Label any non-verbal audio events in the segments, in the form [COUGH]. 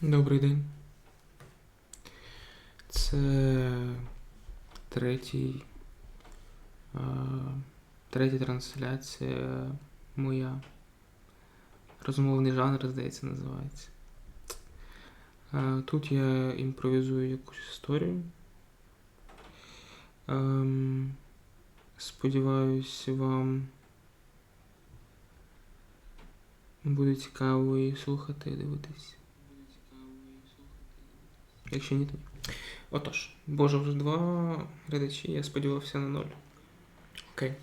Добрий день. Це третій, третя трансляція моя. Розмовний жанр, здається, називається. Тут я імпровізую якусь історію. Ем, Сподіваюсь, вам буде цікаво її слухати і дивитись. Якщо ні, то ні. Отож, Боже, вже два глядачі, я сподівався на ноль. Окей.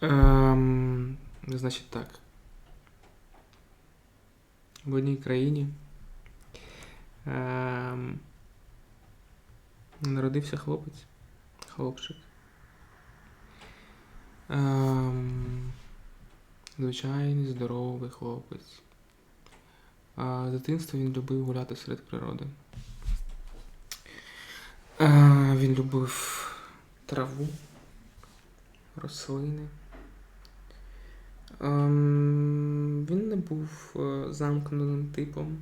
Ем, значить так. В одній країні ем, народився хлопець. Хлопчик. Ем, звичайний здоровий хлопець. А з дитинства він любив гуляти серед природи. Він любив траву, рослини. Ем, він не був е, замкненим типом.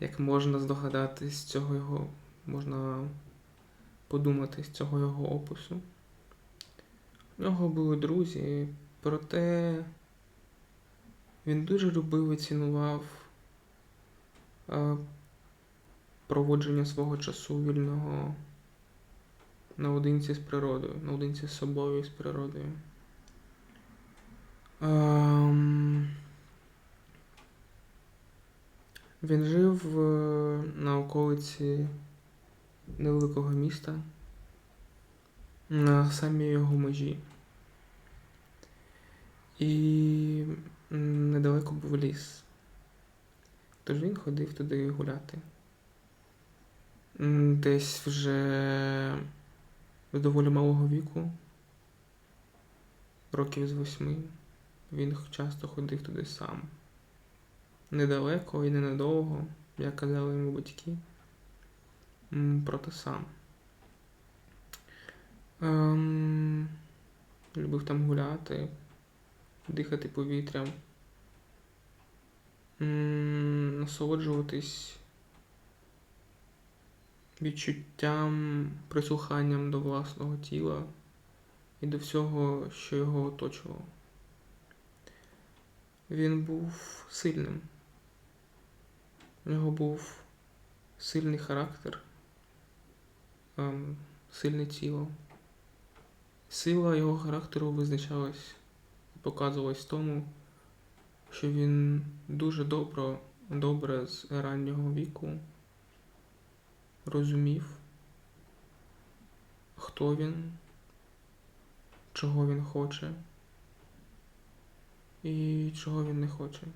Як можна здогадатись з цього його, можна подумати з цього його опису. У нього були друзі, проте він дуже любив і цінував е, проводження свого часу вільного наодинці з природою, наодинці з собою і з природою. Ем, він жив е, на околиці невеликого міста, на самій його межі. І недалеко був ліс. Тож він ходив туди гуляти. Десь вже з доволі малого віку, років з восьми, він часто ходив туди сам. Недалеко і ненадовго, як казали йому батьки, проте сам. Ем, любив там гуляти, дихати повітрям, насолоджуватись відчуттям, прислуханням до власного тіла і до всього, що його оточувало. Він був сильним. У нього був сильний характер, ем, сильне тіло. Сила його характеру визначалась і показувалась в тому, що він дуже добро, добре з раннього віку розумів, хто він, чого він хоче і чого він не хоче.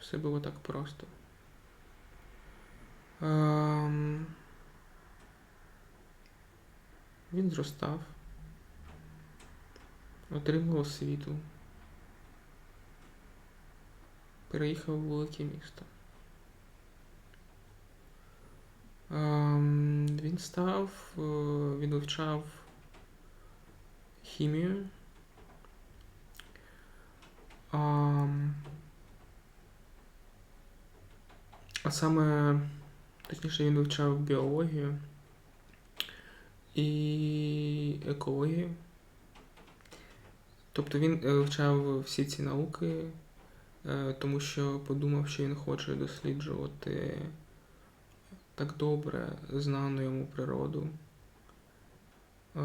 Все було так просто. Ем, Він зростав, отримав освіту, переїхав у велике місто. Ем, Він став, е, він вивчав хімію. Ем, А саме, точніше, він вивчав біологію і екологію. Тобто він е, вивчав всі ці науки, тому що подумав, що він хоче досліджувати так добре знану йому природу е,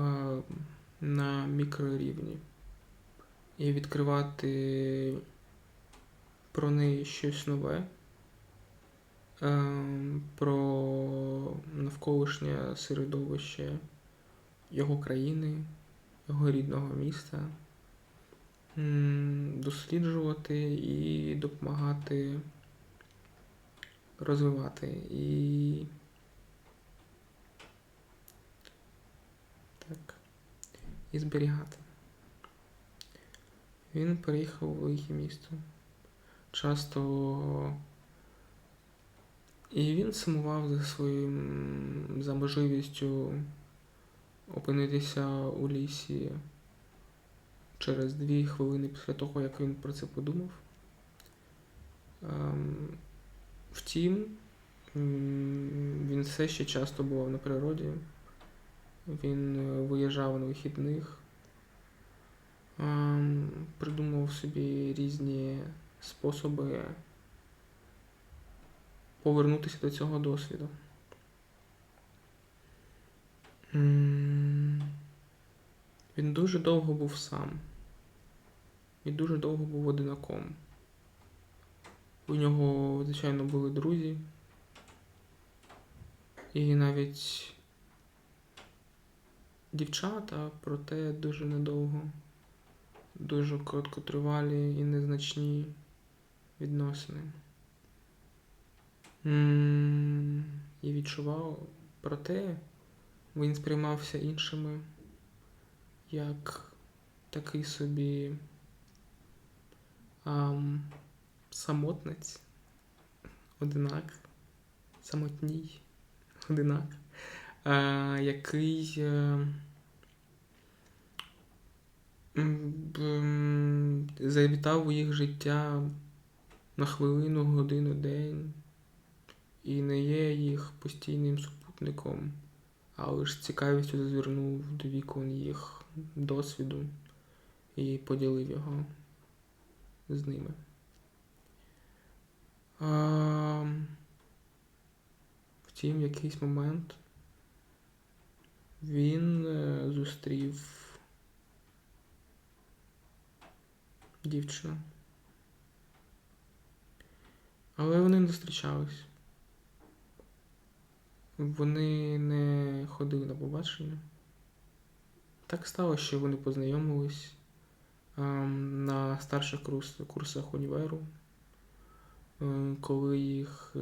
на мікрорівні. І відкривати про неї щось нове, е, про навколишнє середовище його країни, його рідного міста, досліджувати і допомагати розвивати і. Так. І зберігати. Він переїхав у велике місто. Часто. І він сумував за своїм за можливістю опинитися у лісі через дві хвилини після того, як він про це подумав. Ем, Втім, він все ще часто бував на природі. Він е, виїжджав на вихідних, ем, придумував собі різні способи повернутися до цього досвіду. Він дуже довго був сам. І дуже довго був одинаком. У нього, звичайно, були друзі. І навіть дівчата, проте дуже недовго, дуже короткотривалі і незначні відносини. І відчував, проте він сприймався іншими як такий собі ам, самотниць, одинак, самотній, одинак, е, який е, м, б- м, завітав у їх життя на хвилину, годину, день. І не є їх постійним супутником, а лише цікавістю зазирнув до вікон їх досвіду і поділив його з ними. А, втім, в якийсь момент він е, зустрів дівчину. Але вони не зустрічались. Вони не ходили на побачення. Так сталося, що вони познайомились на старших курсах універу, е, коли їх е,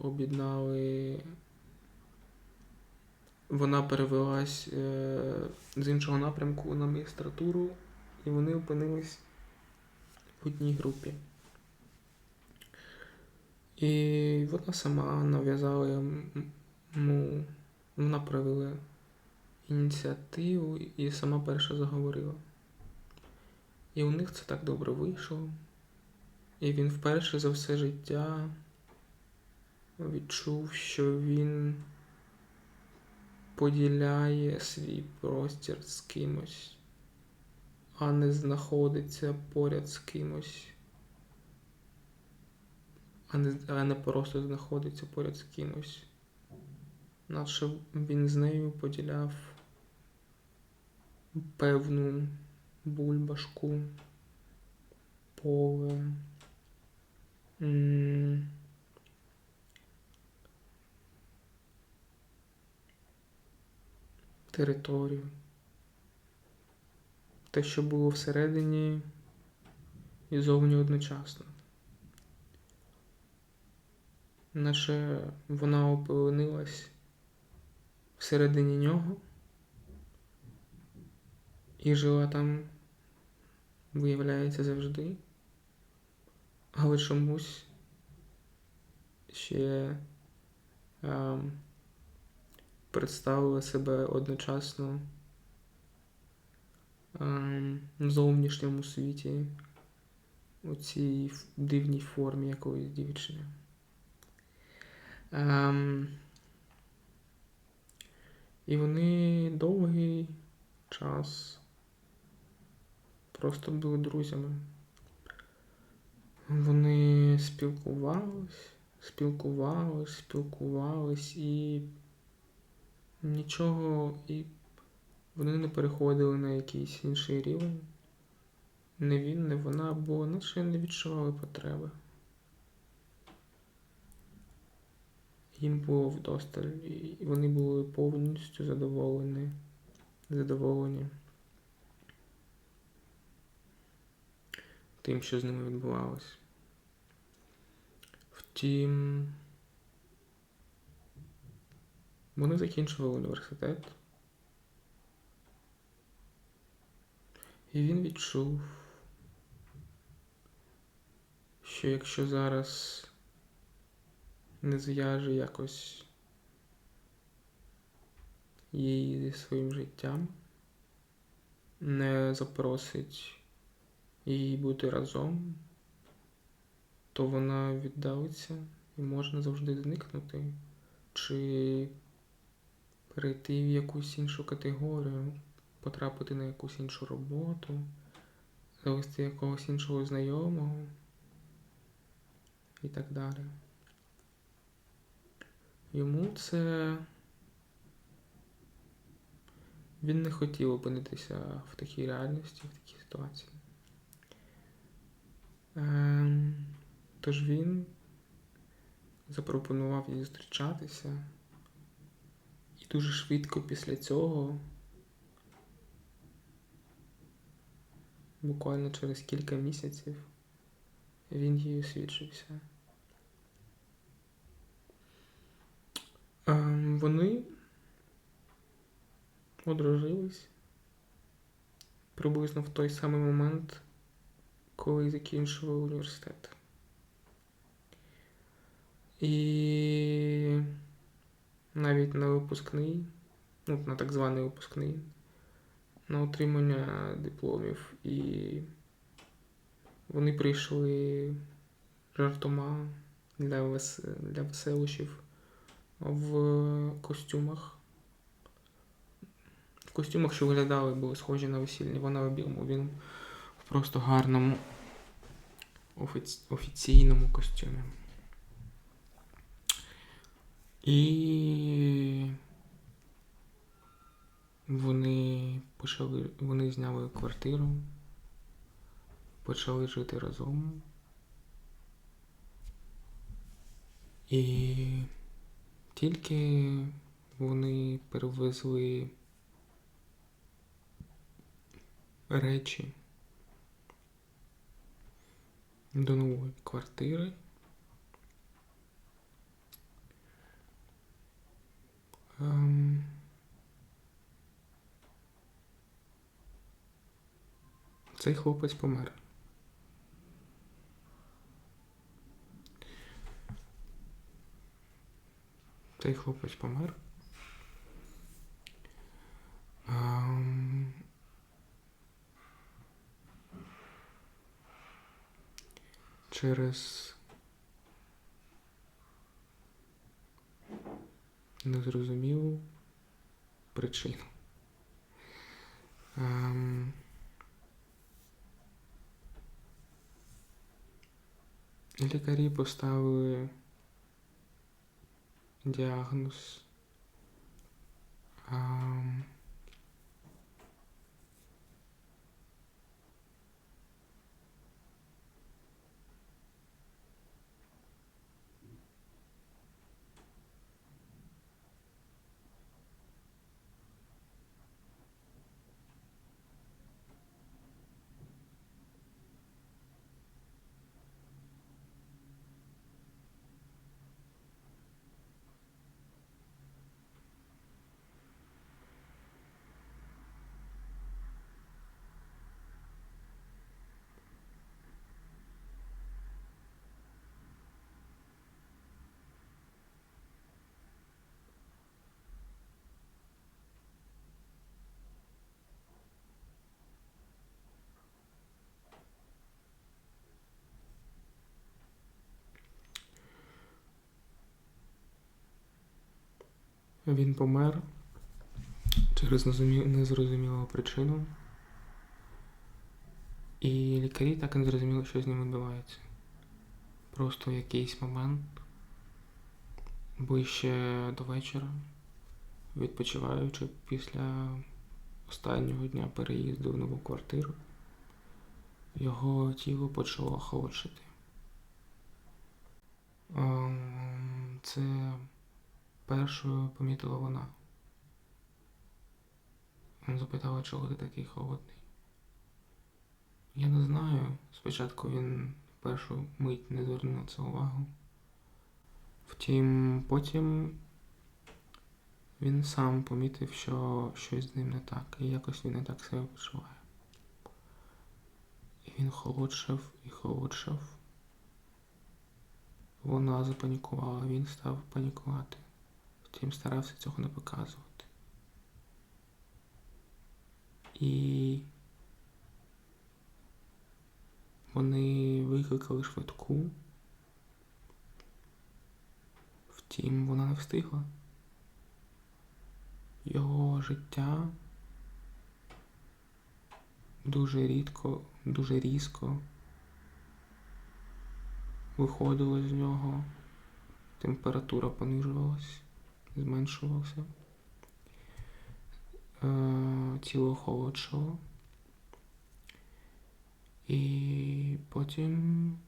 об'єднали. Вона перевелась е, з іншого напрямку на магістратуру, і вони опинились в одній групі. І вона сама нав'язала йому, вона проявила ініціативу і сама перша заговорила. І у них це так добре вийшло. І він вперше за все життя відчув, що він поділяє свій простір з кимось, а не знаходиться поряд з кимось, а не, а не просто знаходиться поряд з кимось. Наче він з нею поділяв певну бульбашку, поле, територію. Те, що було всередині і зовні одночасно. Наче вона опинилась всередині нього і жила там, виявляється, завжди, але чомусь ще ем, представила себе одночасно ем, в зовнішньому світі у цій дивній формі якоїсь дівчини. Ем, і вони довгий час просто були друзями. Вони спілкувались, спілкувались, спілкувались і нічого, і вони не переходили на якийсь інший рівень. Не він, не вона, бо наче не відчували потреби. Їм було вдосталь, і вони були повністю задоволені. задоволені тим, що з ними відбувалось. Втім, вони закінчували університет, і він відчув, що якщо зараз не зв'яже якось її зі своїм життям, не запросить її бути разом, то вона віддалиться і можна завжди зникнути, чи перейти в якусь іншу категорію, потрапити на якусь іншу роботу, завести якогось іншого знайомого і так далі. Йому це. Він не хотів опинитися в такій реальності, в такій ситуації. Ем, Тож він запропонував їй зустрічатися, і дуже швидко після цього, буквально через кілька місяців, він їй освідчився. Ем, Вони одружились приблизно в той самий момент, коли закінчували університет. І навіть на випускний, ну, на так званий випускний, на отримання дипломів. І вони прийшли жартома для, вес... для веселощів в костюмах. В костюмах, що виглядали, були схожі на весільні. Вона в він в просто гарному офіці... офіційному костюмі. І вони почали, вони зняли квартиру, почали жити разом. І тільки вони перевезли речі до нової квартири. Ем, Цей хлопець помер. Цей хлопець помер. Ем, Через незрозумілу причину. Ем, Лікарі поставили діагноз. Ем, Він помер через незрозумілу причину. І лікарі так і не зрозуміли, що з ним відбувається. Просто в якийсь момент, ближче до вечора, відпочиваючи після останнього дня переїзду в нову квартиру, його тіло почало холодшити. Ем, Це першою помітила вона. Він запитала, чого ти такий холодний. Я не знаю. Спочатку він першу мить не звернув на це увагу. Втім, потім він сам помітив, що щось з ним не так, і якось він не так себе почуває. І він холодшав і холодшав. Вона запанікувала, він став панікувати. Втім, старався цього не показувати. І вони викликали швидку, Втім, вона не встигла. Його життя дуже рідко, дуже різко виходило з нього, температура понижувалась, зменшувалася, е, тіло холодшало. І потім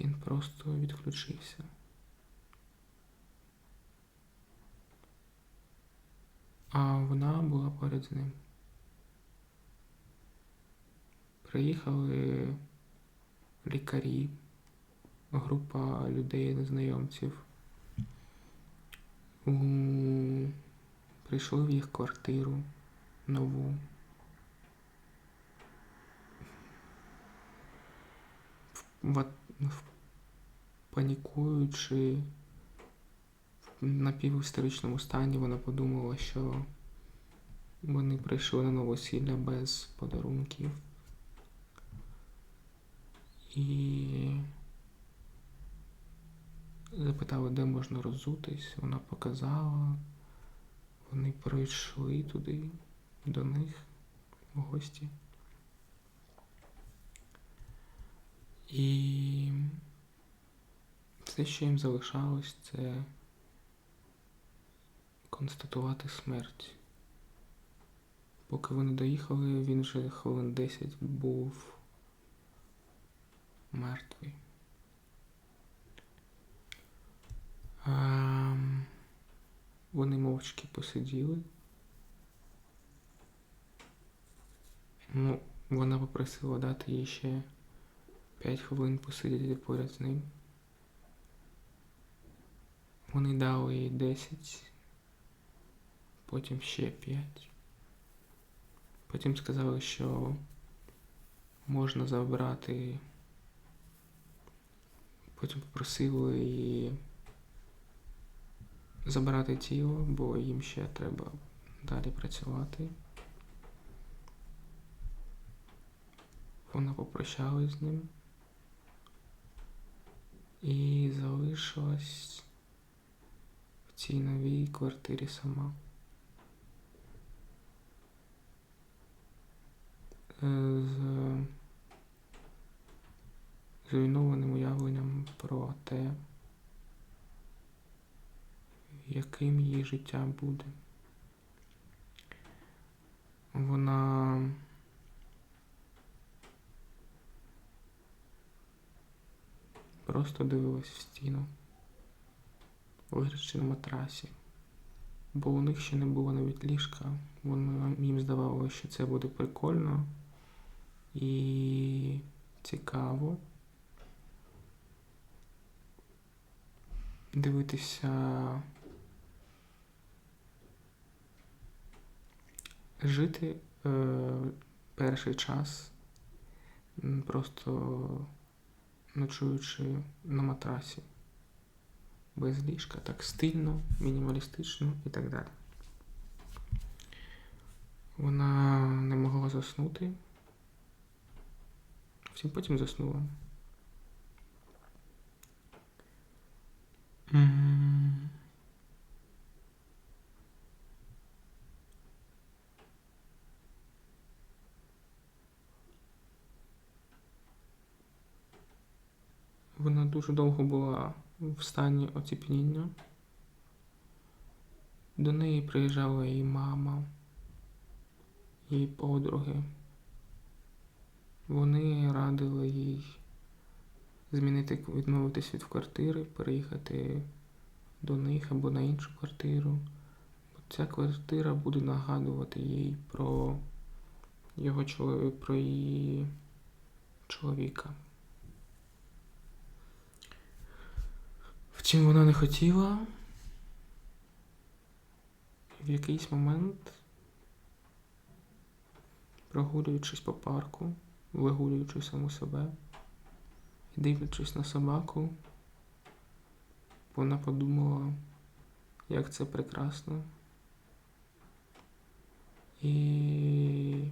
він просто відключився. А вона була поряд з ним. Приїхали лікарі, група людей, незнайомців. Прийшли в їх квартиру нову. Панікуючи в напівісторичному стані, вона подумала, що вони прийшли на новосілля без подарунків. І запитала, де можна роззутись. Вона показала. Вони прийшли туди, до них в гості. І все, що їм залишалось, це констатувати смерть. Поки вони доїхали, він вже хвилин 10 був мертвий. Ем, Вони мовчки посиділи. Ну, вона попросила дати їй ще 5 хвилин посидіти поряд з ним. Вони дали їй 10, потім ще 5. Потім сказали, що можна забрати. Потім попросили її забрати тіло, бо їм ще треба далі працювати. Вона попрощалась з ним і залишилась в цій новій квартирі сама. Е, З зруйнованим уявленням про те, яким її життя буде. Вона просто дивилась в стіну, лежачи на матрасі, бо у них ще не було навіть ліжка. Воно їм здавалося, що це буде прикольно і цікаво. Дивитися, жити е, перший час, просто ночуючи на матрасі, без ліжка, так стильно, мінімалістично і так далі. Вона не могла заснути. Втім, потім заснула. М. Вона дуже довго була в стані оціпеніння. До неї приїжджала її мама, її подруги. Вони радили їй змінити, відмовитись від квартири, переїхати до них або на іншу квартиру. Ця квартира буде нагадувати їй про його про її чоловіка. Втім, вона не хотіла. В якийсь момент, прогулюючись по парку, вигулюючи саму себе і дивлячись на собаку, вона подумала, як це прекрасно. І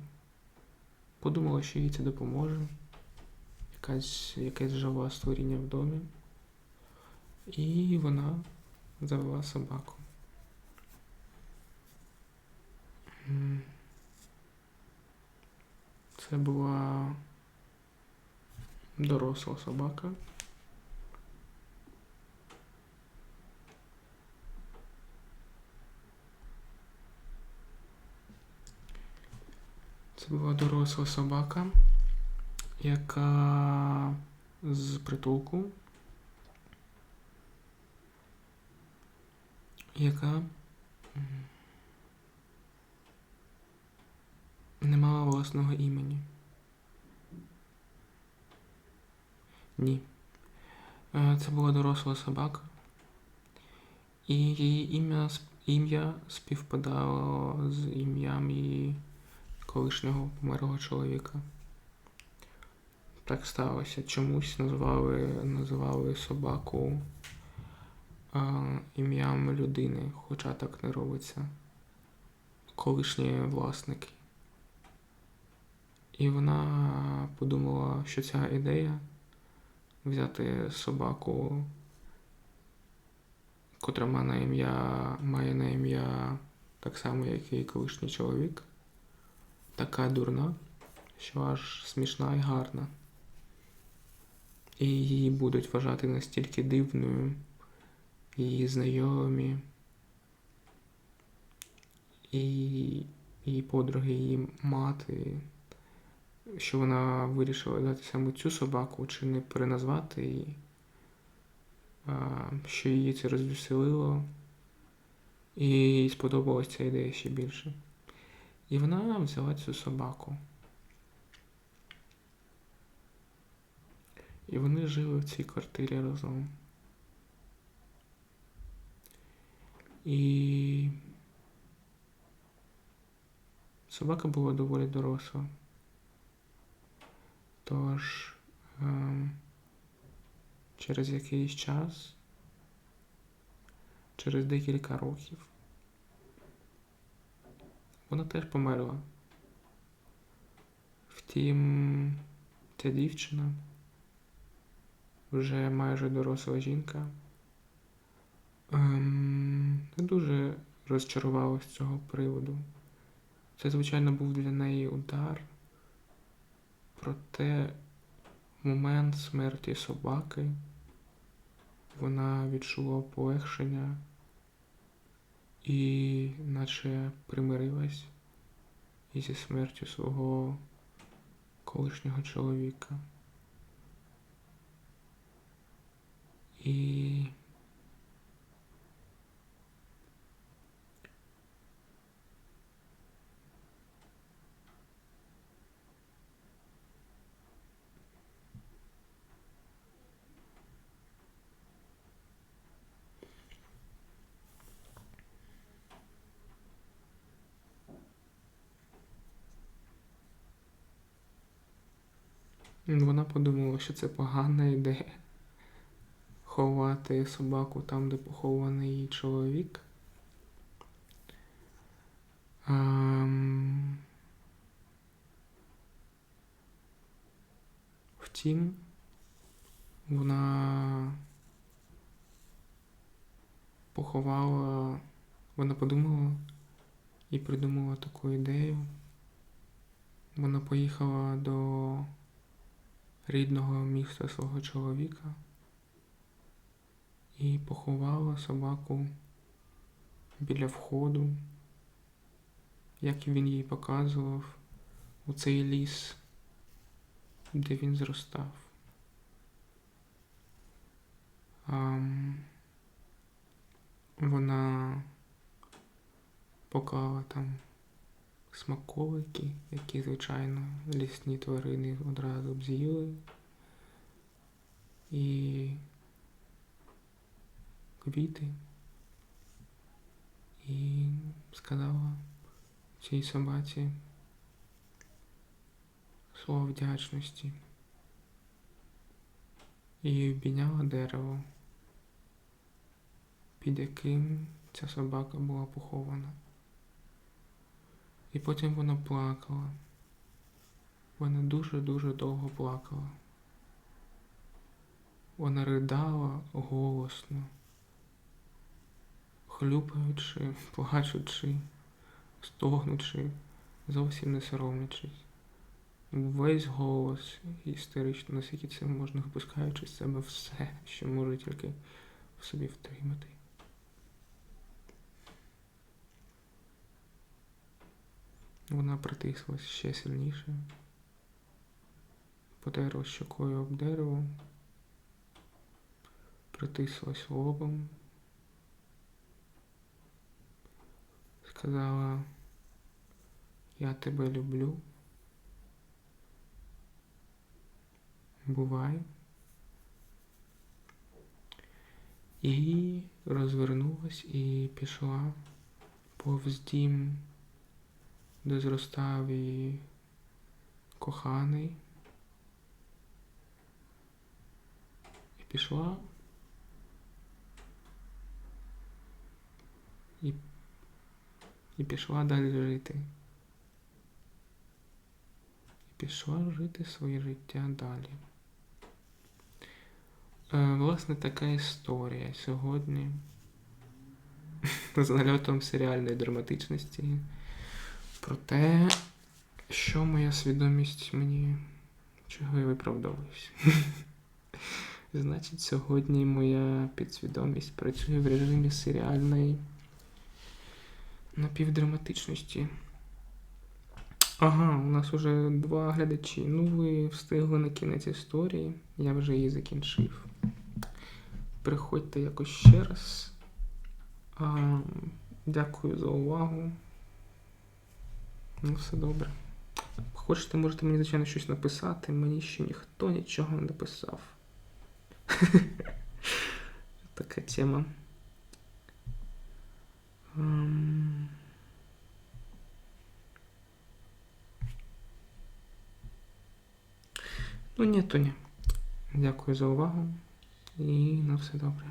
подумала, що їй це допоможе. Якась, якесь живе створіння в домі. І вона завела собаку. Це була доросла собака. Це була доросла собака, яка з притулку, яка не мала власного імені. Ні. Е, Це була доросла собака, і її ім'я, ім'я співпадало з ім'ям її колишнього померлого чоловіка. Так сталося. Чомусь назвали, називали собаку ім'ям людини, хоча так не робиться. Колишні власники. І вона подумала, що ця ідея взяти собаку, котра має на ім'я, має на ім'я так само, як і колишній чоловік така дурна, що аж смішна і гарна. І її будуть вважати настільки дивною, її знайомі, і її подруги, її мати, що вона вирішила дати саме цю собаку, чи не переназвати її, що її це розвеселило, і сподобалася ця ідея ще більше. І вона взяла цю собаку. І вони жили в цій квартирі разом. І собака була доволі доросла. Тож ем, через якийсь час, через декілька років, вона теж померла. Втім, ця дівчина, вже майже доросла жінка, ем, не дуже розчарувалася з цього приводу. Це, звичайно, був для неї удар. Проте момент смерті собаки вона відчула полегшення і наче примирилась ізі смертю свого колишнього чоловіка. І вона подумала, що це погана ідея ховати собаку там, де похований її чоловік. Ем... Втім, вона поховала, вона подумала і придумала таку ідею. Вона поїхала до рідного міста свого чоловіка і поховала собаку біля входу, як він їй показував, у цей ліс, де він зростав. Вона поклала там смаколики, які, звичайно, лісні тварини одразу б з'їли. І квіти. І сказала цій собаці слово вдячності. І обійняла дерево, під яким ця собака була похована. І потім вона плакала. Вона дуже-дуже довго плакала. Вона ридала голосно, хлюпаючи, плачучи, стогнучи, зовсім не соромлячись. Весь голос істерично, наскільки це можна випускаючи з себе все, що може тільки в собі втримати. Вона притислась ще сильніше, потерла щокою об дерево, притислась лобом, сказала, я тебе люблю. Бувай. І розвернулась і пішла повз дім, де зростав її коханий. І пішла. І, і пішла далі жити. І пішла жити своє життя далі. Е, Власне, така історія сьогодні [LAUGHS] з нальотом серіальної драматичності про те, що моя свідомість мені чого я виправдовуюсь. [LAUGHS] Значить, сьогодні моя підсвідомість працює в режимі серіальної напівдраматичності. Ага, у нас уже два глядачі. Ну, ви встигли на кінець історії, я вже її закінчив. Приходьте якось ще раз. А, дякую за увагу. Ну, все добре. Хочете, можете мені, звичайно, щось написати. Мені ще ніхто нічого не написав. [LAUGHS] Така тема. Ем, Ну, ні, то ні. Дякую за увагу і на все добре.